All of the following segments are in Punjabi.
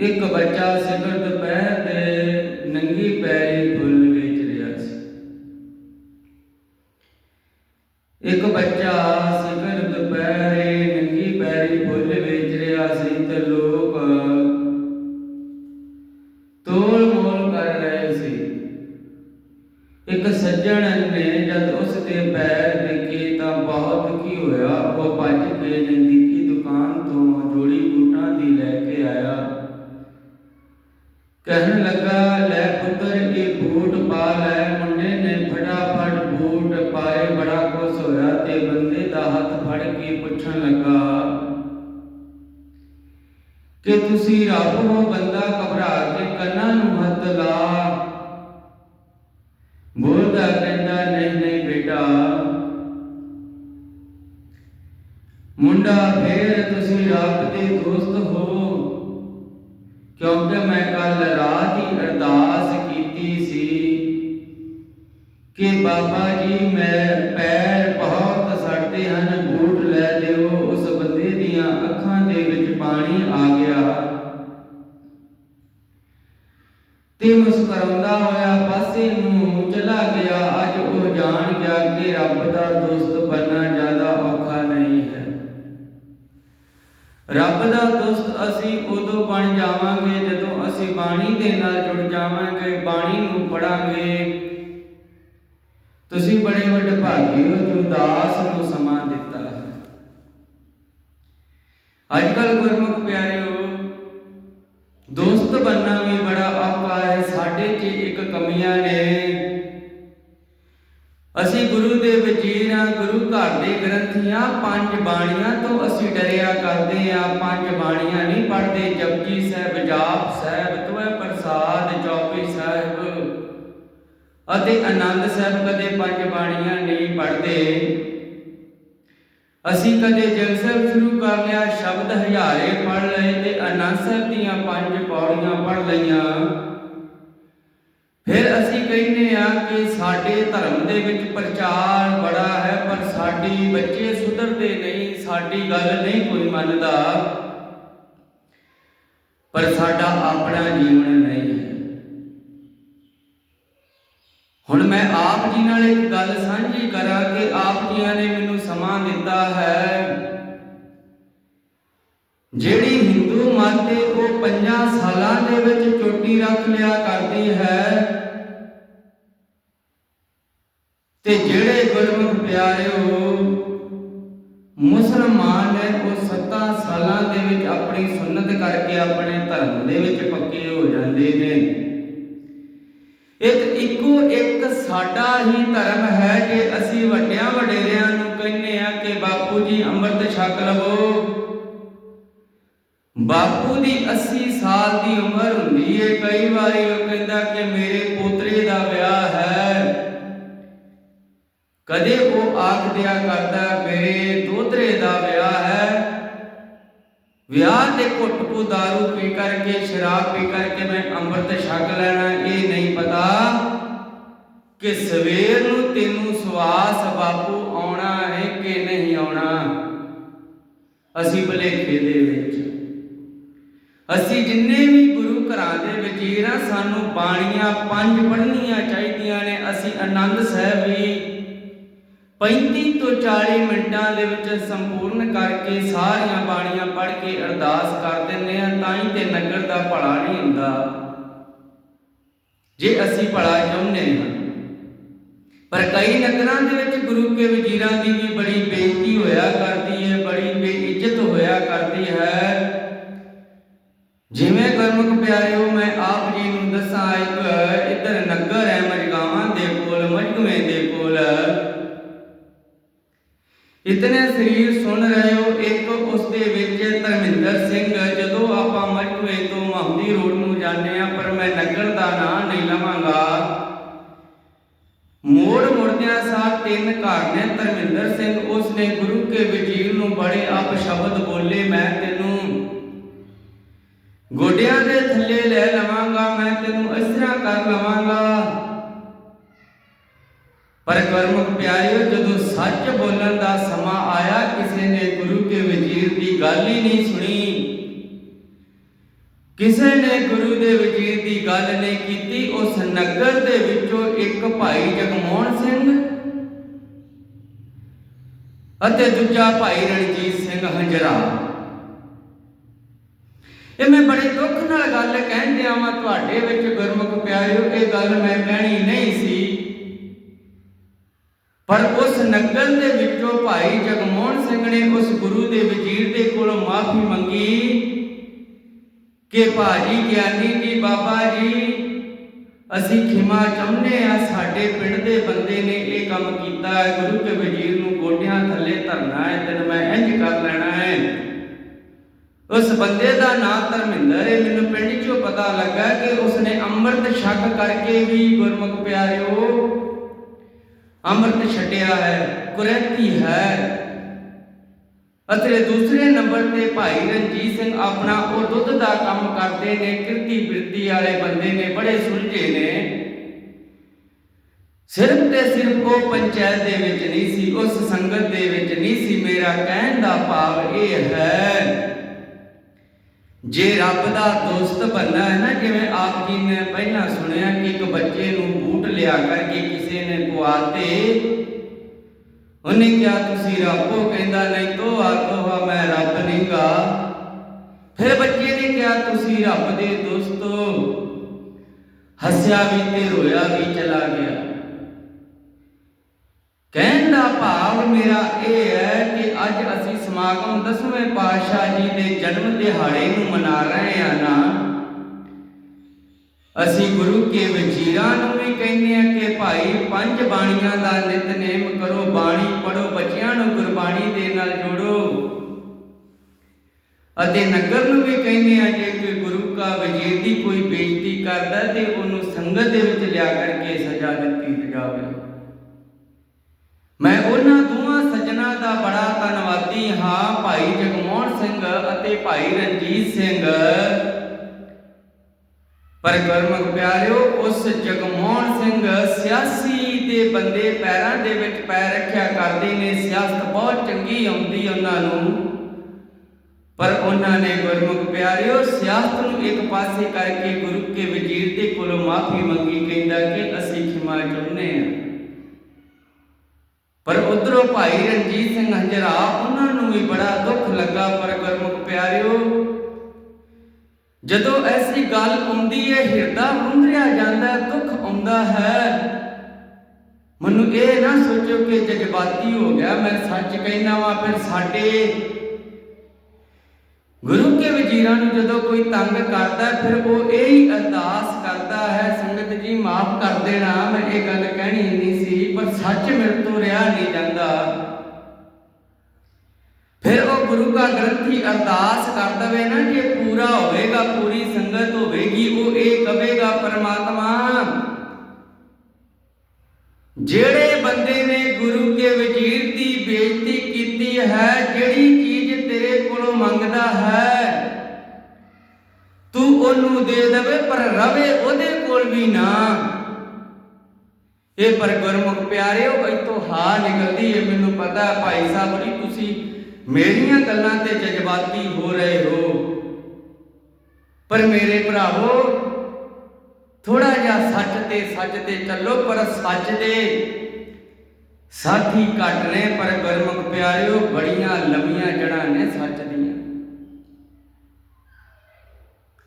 ਇੱਕ ਬੱਚਾ ਸਿਖਰ ਦੁਪਹਿਰ ਦੇ ਨੰਗੀ ਪੈਰੀ ਫੁੱਲ ਵੇਚ ਰਿਹਾ ਸੀ। ਇੱਕ ਬੱਚਾ ਸਿਖਰ ਦੁਪਹਿਰੇ ਨੰਗੀ ਪੈਰੀ ਫੁੱਲ ਵੇਚ ਰਿਹਾ ਸੀ ਤੇ ਲੋਕ ਤੋਲ ਮੋਲ ਕਰ ਰਹੇ ਸੀ। ਇੱਕ ਸੱਜਣ ਨੇ ਜਦ ਉਸ ਦੇ ਪੈਰ ਦੇਖੇ ਤਾਂ ਬਹੁਤ ਕੀ ਹੋਇਆ। ਹੱਥ ਫੜ ਕੇ ਪੁੱਛਣ ਲੱਗਾ, ਕਿ ਤੁਸੀਂ ਰੱਬ ਹੋ ਬੰਦਾ ਘਬਰਾ ਕੇ ਕੰਨਾਂ ਨੂੰ ਹੱਥ ਲਾ? ਬੋਲਦਾ ਕਹਿੰਦਾ, ਨਹੀਂ ਨਹੀਂ ਬੇਟਾ। ਮੁੰਡਾ, ਫੇਰ ਤੁਸੀਂ ਰੱਬ ਦੇ ਦੋਸਤ ਹੋ, ਕਿਉਂਕਿ ਮੈਂ ਕੱਲ ਰਾਤ ਹੀ ਅਰਦਾਸ ਕੀਤੀ ਸੀ ਕਿ ਬਾਬਾ ਜੀ, ਮੈਂ ਪੈਰ ਬਹੁਤ ਹਨ ਬੂਟ ਲੈ ਲਿਓ, ਉਸ ਬੰਦੇ ਦੀਆਂ ਅੱਖਾਂ ਦੇ ਵਿੱਚ ਪਾਣੀ ਆ ਗਿਆ। ਤੇ ਮੁਸਕਰਾਉਂਦਾ ਹੋਇਆ ਪਾਸੇ ਨੂੰ ਚਲਾ ਗਿਆ। ਅੱਜ ਉਹ ਜਾਣ ਗਿਆ ਕਿ ਰੱਬ ਦਾ ਦੋਸਤ ਬਣਨਾ ਜ਼ਿਆਦਾ ਔਖਾ ਨਹੀਂ ਹੈ। ਰੱਬ ਦਾ ਦੋਸਤ ਅਸੀਂ ਉਦੋਂ ਬਣ ਜਾਵਾਂਗੇ ਜਦੋਂ ਅਸੀਂ ਬਾਣੀ ਦੇ ਨਾਲ ਜੁੜ ਜਾਵਾਂਗੇ, ਬਾਣੀ ਨੂੰ ਪੜਾਂਗੇ ਤੁਸੀਂ ਬੜੇ ਵੱਡੇ ਭਾਗੀ ਹੋ, ਜੋ ਦਾਸ ਨੂੰ ਸਮਾਂ ਦਿੱਤਾ ਹੈ। ਅੱਜ ਕੱਲ ਗੁਰਮੁਖ ਪਿਆਰਿਓ, ਦੋਸਤ ਬਣਨਾ ਵੀ ਬੜਾ ਔਖਾ ਹੈ, ਸਾਡੇ 'ਚ ਇੱਕ ਕਮੀਆਂ ਨੇ। ਅਸੀਂ ਗੁਰੂ ਦੇ ਵਜ਼ੀਰਾਂ ਗੁਰੂ ਘਰ ਦੇ ਗ੍ਰੰਥੀਆਂ, ਪੰਜ ਬਾਣੀਆਂ ਤੋਂ ਅਸੀਂ ਡਰਿਆ ਕਰਦੇ ਆ ਪੰਜ ਬਾਣੀਆਂ ਨਹੀਂ ਪੜ੍ਹਦੇ, ਜਪਜੀ ਸਾਹਿਬ, ਜਾਪ ਸਾਹਿਬ, ਤਵੈ ਪ੍ਰਸਾਦ ਚੌਪਈ ਸਾਹਿਬ। ਅਤੇ ਆਨੰਦ ਸਾਹਿਬ ਕਦੇ ਪੰਜ ਬਾਣੀਆਂ ਨਹੀਂ ਪੜ੍ਹਦੇ। ਅਸੀਂ ਕਦੇ ਜਗ ਸਾਹਿਬ ਸ਼ੁਰੂ ਕਰ ਲਿਆ, ਸ਼ਬਦ ਹਜ਼ਾਰੇ ਪੜ੍ਹ ਲਏ ਤੇ ਆਨੰਦ ਸਾਹਿਬ ਦੀਆਂ ਪੰਜ ਪੌੜੀਆਂ ਪੜ੍ਹ ਲਈਆਂ। ਫਿਰ ਅਸੀਂ ਕਹਿੰਦੇ ਆ ਕਿ ਸਾਡੇ ਧਰਮ ਦੇ ਵਿੱਚ ਪ੍ਰਚਾਰ ਬੜਾ ਹੈ, ਪਰ ਸਾਡੀ ਬੱਚੇ ਸੁਧਰਦੇ ਨਹੀਂ, ਸਾਡੀ ਗੱਲ ਨਹੀਂ ਕੋਈ ਮੰਨਦਾ। ਪਰ ਸਾਡਾ ਆਪਣਾ ਜੀਵਨ ਨਹੀਂ ਹੈ। ਹੁਣ ਮੈਂ ਆਪ ਜੀ ਨਾਲ ਇੱਕ ਗੱਲ ਸਾਂਝੀ ਕਰਾਂ ਕਿ ਆਪ ਜੀਆਂ ਨੇ ਮੈਨੂੰ ਸਮਾਂ ਦਿੱਤਾ ਹੈ। ਜਿਹੜੀ ਹਿੰਦੂ ਮਾਤੇ ਉਹ ਪੰਜਾਂ ਸਾਲਾਂ ਦੇ ਵਿੱਚ ਚੋਟੀ ਰੱਖ ਲਿਆ ਕਰਦੀ ਹੈ ਤੇ ਜਿਹੜੇ ਗੁਰਮੁਖ ਪਿਆਰਿਓ, ਮੁਸਲਮਾਨ ਨੇ ਉਹ 7 ਸਾਲਾਂ ਦੇ ਵਿੱਚ ਆਪਣੀ ਸੁਨਨਤ ਕਰਕੇ ਆਪਣੇ ਧਰਮ ਦੇ ਵਿੱਚ ਪੱਕੇ ਹੋ ਜਾਂਦੇ ਨੇ। ਇੱਕ ਇੱਕੋ ਇੱਕ ਸਾਡਾ ਹੀ ਧਰਮ ਹੈ ਕਿ ਅਸੀਂ ਵੱਡਿਆਂ ਵਡੇਰਿਆਂ ਨੂੰ ਕਹਿੰਦੇ ਆ ਕਿ ਬਾਪੂ ਜੀ ਅੰਮ੍ਰਿਤ ਛਕ ਲਵੋ। ਬਾਪੂ ਦੀ 80 ਸਾਲ ਦੀ ਉਮਰ ਹੁੰਦੀ ਏ, ਕਈ ਵਾਰੀ ਉਹ ਕਹਿੰਦਾ ਕਿ ਮੇਰੇ ਪੋਤਰੇ ਦਾ ਵਿਆਹ ਹੈ। ਕਦੇ ਉਹ ਆਖ ਦਿਆ ਕਰਦਾ, ਮੇਰੇ ਦੋਤਰੇ ਦਾ ਵਿਆਹ ਹੈ। ਵਿਆਹ ਦੇ ਘੁੱਟ ਕੋ दारू ਪੀ ਕਰਕੇ, ਸ਼ਰਾਬ ਪੀ ਕਰਕੇ ਮੈਂ ਅੰਮ੍ਰਿਤ ਛਕ ਲੈਣਾ, ਇਹ ਨਹੀਂ ਕਿ ਸਵੇਰ ਨੂੰ ਤੈਨੂੰ ਸਵਾਸ ਬਾਪੂ ਆਉਣਾ ਹੈ ਕਿ ਨਹੀਂ ਆਉਣਾ? ਅਸੀਂ ਭਲੇਖੇ ਦੇ ਵਿੱਚ। ਅਸੀਂ ਜਿੰਨੇ ਵੀ ਗੁਰੂ ਘਰਾਂ ਦੇ ਵਜ਼ੀਰਾਂ ਸਾਨੂੰ ਬਾਣੀਆਂ ਪੰਜ ਪੜ੍ਹਨੀਆਂ ਚਾਹੀਦੀਆਂ ਨੇ, ਅਸੀਂ ਆਨੰਦ ਸਾਹਿਬ ਵੀ 35 ਤੋਂ 40 ਮਿੰਟਾਂ ਦੇ ਵਿੱਚ ਸੰਪੂਰਨ ਕਰਕੇ ਸਾਰੀਆਂ ਬਾਣੀਆਂ ਪੜ੍ਹ ਕੇ ਅਰਦਾਸ ਕਰ ਦਿੰਦੇ ਆ ਤਾਂ ਹੀ ਤੇ ਨਗਰ ਦਾ ਭਲਾ ਨਹੀਂ ਹੁੰਦਾ। ਜੇ ਅਸੀਂ ਭਲਾ ਚਾਹੁੰਦੇ ਹਾਂ ਪਰ ਕਈ ਨਗਰਾਂ ਦੇ ਵਿੱਚ ਗੁਰੂ ਕੇ ਵਜ਼ੀਰਾਂ ਦੀ ਵੀ ਬੜੀ ਬੇਇੱਜ਼ਤੀ ਹੋਇਆ ਕਰਦੀ ਹੈ, ਬੜੀ ਬੇਇੱਜ਼ਤ ਹੋਇਆ ਕਰਦੀ ਹੈ। ਜਿਵੇਂ ਗੁਰਮੁਖ ਪਿਆਰਿਓ, ਮੈਂ ਆਪ ਜੀ ਨੂੰ ਦੱਸਾਂ, ਇੱਕ ਇੱਧਰ ਨਗਰ ਹੈ ਮਜਗਾਵਾਂ ਦੇ ਕੋਲ, ਮਜਗਵੇਂ ਦੇ ਕੋਲ। ਇਤਨੇ ਸਰੀਰ ਸੁਣ ਰਹੇ ਹੋ ਇੱਕ ਉਸ ਦੇ ਵਿੱਚ ਧਰਮਿੰਦਰ ਸਿੰਘ ਜਦੋਂ ਆਪਾਂ ਮਜਗਵੇਂ ਤੋਂ ਮਹੰਦੀ ਰੋਡ ਨੂੰ ਜਾਂਦੇ ਆ ਪਰ ਮੈਂ ਨਗਰ ਦਾ ਨਾਂ ਨਹੀਂ ਲਵਾਂਗਾ ਮੋੜ ਮੁੜਦਿਆਂ ਸਾਰ ਤਿੰਨ ਘਰ ਨੇ ਧਰਮਿੰਦਰ ਸਿੰਘ ਉਸ ਨੇ ਗੁਰੂ ਕੇ ਵਜ਼ੀਰ ਨੂੰ ਬੜੇ ਅਪ ਸ਼ਬਦ ਬੋਲੇ ਮੈਂ ਤੈਨੂੰ ਗੋਡਿਆਂ ਦੇ ਥੱਲੇ ਲੈ ਲਵਾਂਗਾ, ਮੈਂ ਤੈਨੂੰ ਇਸ ਤਰ੍ਹਾਂ ਕਰ ਲਵਾਂਗਾ। ਪਰ ਗੁਰਮੁਖ ਪਿਆਰਿਓ, ਜਦੋਂ ਸੱਚ ਬੋਲਣ ਦਾ ਸਮਾਂ ਆਇਆ, ਕਿਸੇ ਨੇ ਗੁਰੂ ਕੇ ਵਜ਼ੀਰ ਦੀ ਗੱਲ ਹੀ ਨਹੀਂ ਸੁਣੀ। ਕਿਸੇ ਨੇ ਗੁਰੂ ਦੇ ਵਜ਼ੀਰ ਦੀ ਗੱਲ ਨਹੀਂ ਕੀਤੀ, ਉਸ ਨਗਰ ਦੇ ਵਿੱਚੋਂ ਇੱਕ ਭਾਈ ਜਗਮੋਹਨ ਸਿੰਘ ਅਤੇ ਦੂਜਾ ਭਾਈ ਰਣਜੀਤ ਸਿੰਘ ਹੰਜਰਾ। ਇਹ ਮੈਂ ਬੜੇ ਦੁੱਖ ਨਾਲ ਗੱਲ ਕਹਿੰਦੇ ਆਵਾਂ ਤੁਹਾਡੇ ਵਿੱਚ ਗੁਰਮੁਖ ਪਿਆਰਿਓ, ਇਹ ਗੱਲ ਮੈਂ ਕਹਿਣੀ ਨਹੀਂ ਸੀ। ਪਰ ਉਸ ਨਗਰ ਦੇ ਵਿੱਚੋਂ ਭਾਈ ਜਗਮੋਹਨ ਸਿੰਘ ਨੇ ਉਸ ਗੁਰੂ ਦੇ ਵਜ਼ੀਰ ਦੇ ਕੋਲੋਂ ਮਾਫੀ ਮੰਗੀ ਕਿ ਭਾਜੀ ਗਿਆਨੀ ਜੀ, ਬਾਬਾ ਜੀ, ਅਸੀਂ ਖਿਮਾ ਚਾਹੁੰਦੇ ਆ ਸਾਡੇ ਪਿੰਡ ਦੇ ਬੰਦੇ ਨੇ ਇਹ ਕੰਮ ਕੀਤਾ ਹੈ, ਗੁਰੂ ਕੇ ਵਜ਼ੀਰ ਨੂੰ ਗੋਡਿਆਂ ਥੱਲੇ ਧਰਨਾ ਹੈ ਤੈਨੂੰ ਮੈਂ ਇੰਜ ਕਰ ਲੈਣਾ ਹੈ। ਉਸ ਬੰਦੇ ਦਾ ਨਾਮ ਧਰਮਿੰਦਰ ਹੈ। ਮੈਨੂੰ ਪਿੰਡ 'ਚੋਂ ਪਤਾ ਲੱਗਾ ਕਿ ਉਸਨੇ ਅੰਮ੍ਰਿਤ ਛਕ ਕਰਕੇ ਵੀ ਗੁਰਮੁਖ ਪਿਆਰਿਓ, ਅੰਮ੍ਰਿਤ ਛਟਿਆ ਹੈ, ਕੁਰੈਤੀ ਹੈ। ਅਤੇ ਦੂਸਰੇ ਨੰਬਰ ਤੇ ਭਾਈ ਰਣਜੀਤ ਸਿੰਘ ਆਪਣਾ ਉਹ ਦੁੱਧ ਦਾ ਕੰਮ ਕਰਦੇ ਨੇ, ਕਿਰਤੀ ਬਿਰਤੀ ਵਾਲੇ ਬੰਦੇ ਨੇ, ਬੜੇ ਸੁਲਝੇ ਨੇ। ਸਿਰਫ ਤੇ ਸਿਰਫ ਉਹ ਪੰਚਾਇਤ ਦੇ ਵਿੱਚ ਨਹੀਂ ਸੀ, ਉਸ ਸੰਗਤ ਦੇ ਵਿੱਚ ਨਹੀਂ ਸੀ। ਮੇਰਾ ਕਹਿਣ ਦਾ ਭਾਵ ਇਹ ਹੈ ਜੇ ਰੱਬ ਦਾ ਦੋਸਤ ਬਣਨਾ ਹੈ ਨਾ, ਜਿਵੇਂ ਆਪ ਜੀ ਨੇ ਪਹਿਲਾਂ ਸੁਣਿਆ ਕਿ ਇੱਕ ਬੱਚੇ ਨੂੰ ਬੂਟ ਲਿਆ ਕਰਕੇ ਕਿਸੇ ਨੇ ਪਵਾਤੇ ਉਹਨੇ ਕਿਹਾ, ਤੁਸੀਂ ਰੱਬੋ ਕਹਿੰਦਾ, ਨਹੀਂ ਤੋ ਆਖੋ ਮੈਂ ਰੱਬ ਨਹੀਂਗਾ ਫਿਰ ਬੱਚੇ ਨੇ ਕਿਹਾ, ਤੁਸੀਂ ਰੱਬ ਦੇ ਦੋਸਤੋ ਹੱਸਿਆ ਵੀ ਤੇ ਰੋਇਆ ਵੀ ਚਲਾ ਗਿਆ। ਕਹਿਣ ਦਾ ਭਾਵ ਮੇਰਾ ਇਹ ਹੈ ਕਿ ਅੱਜ ਅਸੀਂ ਸਮਾਗਮ ਦਸਵੇਂ ਪਾਤਸ਼ਾਹ ਜੀ ਦੇ ਜਨਮ ਦਿਹਾੜੇ ਨੂੰ ਮਨਾ ਰਹੇ ਹਾਂ ਨਾ। ਅਸੀਂ ਗੁਰੂ ਕੇ ਵਜ਼ੀਰਾਂ ਨੂੰ ਵੀ ਕਹਿੰਦੇ ਆ ਕਿ ਭਾਈ ਪੰਜ ਬਾਣੀਆਂ ਦਾ ਨਿਤਨੇਮ ਕਰੋ, ਬਾਣੀ ਪੜੋ ਬੱਚਿਆਂ ਨੂੰ ਗੁਰਬਾਣੀ ਦੇ ਨਾਲ ਜੋੜੋ। ਅਤੇ ਨਗਰ ਨੂੰ ਵੀ ਕਹਿੰਦੇ ਆ ਜੇ ਕੋਈ ਗੁਰੂ ਕਾ ਵਜ਼ੀਰ ਦੀ ਕੋਈ ਬੇਇੱਜ਼ਤੀ ਕਰਦਾ ਤੇ ਉਹਨੂੰ ਸੰਗਤ ਦੇ ਵਿੱਚ ਲਿਆ ਕਰਕੇ ਸਜ਼ਾ ਦਿੱਤੀ ਜਾਵੇ। ਮੈਂ ਉਹਨਾਂ ਤੋਂ ਦਾ ਬੜਾ ਧੰਨਵਾਦੀ ਹਾਂ ਭਾਈ ਜਗਮੋਹਨ ਸਿੰਘ ਅਤੇ ਭਾਈ ਰਣਜੀਤ ਸਿੰਘ। ਪਰ ਗੁਰਮੁਖ ਪਿਆਰਿਓ, ਉਸ ਜਗਮੋਹਨ ਸਿੰਘ ਸਿਆਸੀ ਦੇ ਬੰਦੇ ਪੈਰਾਂ ਦੇ ਵਿੱਚ ਪੈਰ ਰੱਖਿਆ ਕਰਦੇ ਨੇ, ਸਿਆਸਤ ਬਹੁਤ ਚੰਗੀ ਆਉਂਦੀ ਉਹਨਾਂ ਨੂੰ। ਪਰ ਉਹਨਾਂ ਨੇ ਗੁਰਮੁਖ ਪਿਆਰਿਓ, ਸਿਆਸਤ ਨੂੰ ਇੱਕ ਪਾਸੇ ਕਰਕੇ ਗੁਰੂ ਕੇ ਵਜ਼ੀਰ ਦੇ ਕੋਲੋਂ ਮਾਫੀ ਮੰਗੀ, ਕਹਿੰਦਾ ਕਿ ਅਸੀਂ ਖਿਮਾ ਚਾਹੁੰਦੇ ਹਾਂ। ਪਰ ਉਧਰੋਂ ਭਾਈ ਰਣਜੀਤ ਸਿੰਘ ਹੰਜਰਾ, ਉਹਨਾਂ ਨੂੰ ਵੀ ਬੜਾ ਦੁੱਖ ਲੱਗਾ ਪਰ ਗੁਰਮੁਖ ਪਿਆਰਿਓ। ਜਦੋਂ ਐਸੀ ਗੱਲ ਹੁੰਦੀ ਹੈ ਹਿਰਦਾ ਹੁੰਦਰਿਆ ਜਾਂਦਾ, ਦੁੱਖ ਆਉਂਦਾ ਹੈ। ਮੈਨੂੰ ਇਹ ਨਾ ਸੋਚੋ ਕਿ ਜਜ਼ਬਾਤੀ ਹੋ ਗਿਆ, ਮੈਂ ਸੱਚ ਕਹਿਣਾ ਵਾਂ, ਫਿਰ ਸਾਡੇ ਗੁਰੂ ਕੇ ਵਜ਼ੀਰਾਂ ਨੂੰ ਜਦੋਂ ਕੋਈ ਤੰਗ ਕਰਦਾ ਫਿਰ ਉਹ ਇਹ ਹੀ ਅਰਦਾਸ ਕਰਦਾ ਹੈ, ਸੰਗਤ ਜੀ, ਮਾਫ ਕਰ ਦੇਣਾ, ਮੈਂ ਇਹ ਗੱਲ ਕਹਿਣੀ ਨਹੀਂ ਸੀ, ਪਰ ਸੱਚ ਮੇਰੇ ਤੋਂ ਰਿਹਾ ਨਹੀਂ ਜਾਂਦਾ। ਫਿਰ ਉਹ ਗੁਰੂ ਕਾ ਗ੍ਰੰਥੀ ਅਰਦਾਸ ਕਰ ਦਵੇ ਨਾ ਕਿ ਪੂਰਾ ਹੋਵੇਗਾ, ਪੂਰੀ ਸੰਗਤ ਹੋਵੇਗੀ, ਉਹ ਇਹ ਕਵੇਗਾ, ਪਰਮਾਤਮਾ, ਜਿਹੜੇ ਬੰਦੇ ਨੇ ਗੁਰੂ ਕੇ ਵਜ਼ੀਰ ਦੀ ਬੇਇੱਜ਼ਤੀ ਕੀਤੀ ਹੈ, ਜਿਹੜੀ ਚੀਜ਼ ਤੇਰੇ ਕੋਲੋਂ ਮੰਗਦਾ ਹੈ, ਤੂੰ ਉਹਨੂੰ ਦੇ ਦੇਵੇ, ਪਰ ਰਵੇ ਉਹਦੇ ਕੋਲ ਵੀ ਨਾ। ਇਹ ਪਰ ਗੁਰਮੁਖ ਪਿਆਰਿਓ ਇਤੋਂ ਹਾ ਨਿਕਲਦੀ ਹੈ ਮੈਨੂੰ ਪਤਾ ਭਾਈ ਸਾਹਿਬ ਜੀ ਤੁਸੀਂ ਮੇਰੀਆਂ ਗੱਲਾਂ ਤੇ ਜਜ਼ਬਾਤੀ ਹੋ ਰਹੇ ਹੋ। ਪਰ ਮੇਰੇ ਭਰਾਵੋ ਥੋੜਾ ਜਿਹਾ ਸੱਚ ਤੇ ਸੱਚ ਤੇ ਚੱਲੋ, ਪਰ ਸੱਚ ਦੇ ਸਾਥੀ ਘੱਟ ਨੇ, ਪਰ ਗੁਰਮੁਖ ਪਿਆਰਿਓ, ਬੜੀਆਂ ਲੰਮੀਆਂ ਜੜਾਂ ਨੇ ਸੱਚ ਦੀਆਂ।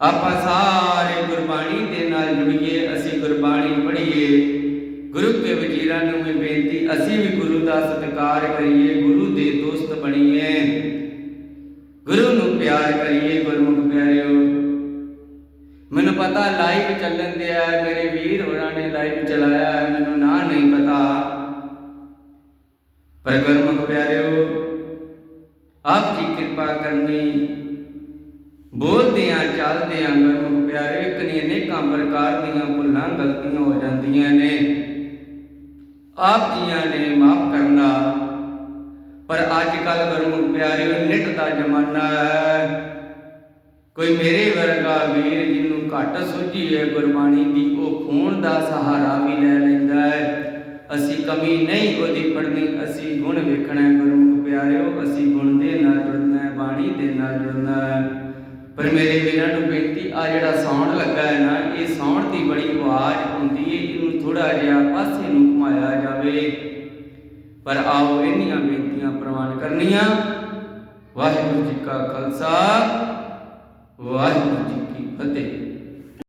ਆਪਾਂ ਸਾਰੇ ਗੁਰਬਾਣੀ ਦੇ ਨਾਲ ਜੁੜੀਏ, ਅਸੀਂ ਗੁਰਬਾਣੀ ਪੜ੍ਹੀਏ। ਗੁਰੂ ਕੇ ਵਜ਼ੀਰਾਂ ਨੂੰ ਵੀ ਬੇਨਤੀ, ਅਸੀਂ ਵੀ ਗੁਰੂ ਦਾ ਸਤਿਕਾਰ ਕਰੀਏ, ਗੁਰੂ ਦੇ ਦੋਸਤ ਬਣੀਏ। ਗੁਰੂ ਨੂੰ ਪਿਆਰ ਕਰੀਏ, ਗੁਰਮੁਖ ਪਿਆਰਿਓ। ਮੈਨੂੰ ਪਤਾ ਲਾਈਵ ਚੱਲਣ ਦਿਆ, ਮੇਰੇ ਵੀਰ ਹੋਰਾਂ ਨੇ ਲਾਈਵ ਚਲਾਇਆ, ਮੈਨੂੰ ਨਾ ਨਹੀਂ ਪਤਾ। ਪਰ ਗੁਰਮੁਖ ਪਿਆਰਿਓ, ਆਪ ਜੀ ਕਿਰਪਾ ਕਰਨੀ। ਬੋਲਦੇ ਆ ਚੱਲਦੇ ਗੁਰਮੁਖ ਪਿਆਰਿਓ, ਇੱਕ ਨਹੀਂ ਅਨੇਕਾਂ ਪ੍ਰਕਾਰ ਦੀਆਂ ਭੁੱਲਾਂ ਗਲਤੀਆਂ ਹੋ ਜਾਂਦੀਆਂ ਨੇ। ਆਪ ਜੀਆਂ ਨੇ ਮਾਫ ਕਰਨਾ, ਪਰ ਅੱਜ ਕੱਲ ਗੁਰਮੁਖ ਪਿਆਰਿਓ, ਨਿਤ ਦਾ ਜ਼ਮਾਨਾ ਹੈ। ਕੋਈ ਮੇਰੇ ਵਰਗਾ ਵੀਰ ਜਿਹਨੂੰ ਘੱਟ ਸੋਝੀ ਹੈ ਗੁਰਬਾਣੀ ਦੀ, ਉਹ ਖੂਨ ਦਾ ਸਹਾਰਾ ਵੀ ਲੈ ਲੈਂਦਾ ਹੈ। ਅਸੀਂ ਕਮੀ ਨਹੀਂ ਉਹਦੀ ਪੜਨੀ ਅਸੀਂ ਗੁਣ ਵੇਖਣਾ ਹੈ ਗੁਰਮੁਖ ਪਿਆਰਿਓ, ਅਸੀਂ ਗੁਣ ਦੇ ਨਾਲ ਜੁੜਨਾ ਹੈ, ਬਾਣੀ ਦੇ ਨਾਲ ਜੁੜਨਾ ਹੈ। ਪਰ ਮੇਰੇ ਵੀਰਾਂ ਨੂੰ ਬੇਨਤੀ, ਆ ਜਿਹੜਾ ਸਾਊਂਡ ਲੱਗਾ ਹੈ ਨਾ, ਇਹ ਸਾਊਂਡ ਦੀ ਬੜੀ ਆਵਾਜ਼ ਹੁੰਦੀ ਹੈ ਇਹਨੂੰ ਥੋੜਾ ਜਿਹਾ ਪਾਸੇ ਨੂੰ ਘੁਮਾਇਆ ਜਾਵੇ। ਪਰ ਆਓ ਇੰਨੀਆਂ ਬੇਨਤੀਆਂ ਪ੍ਰਵਾਨ ਕਰਨੀਆਂ। ਵਾਹਿਗੁਰੂ ਜੀ ਕਾ ਖਾਲਸਾ, ਵਾਹਿਗੁਰੂ ਜੀ ਕੀ ਫਤਿਹ।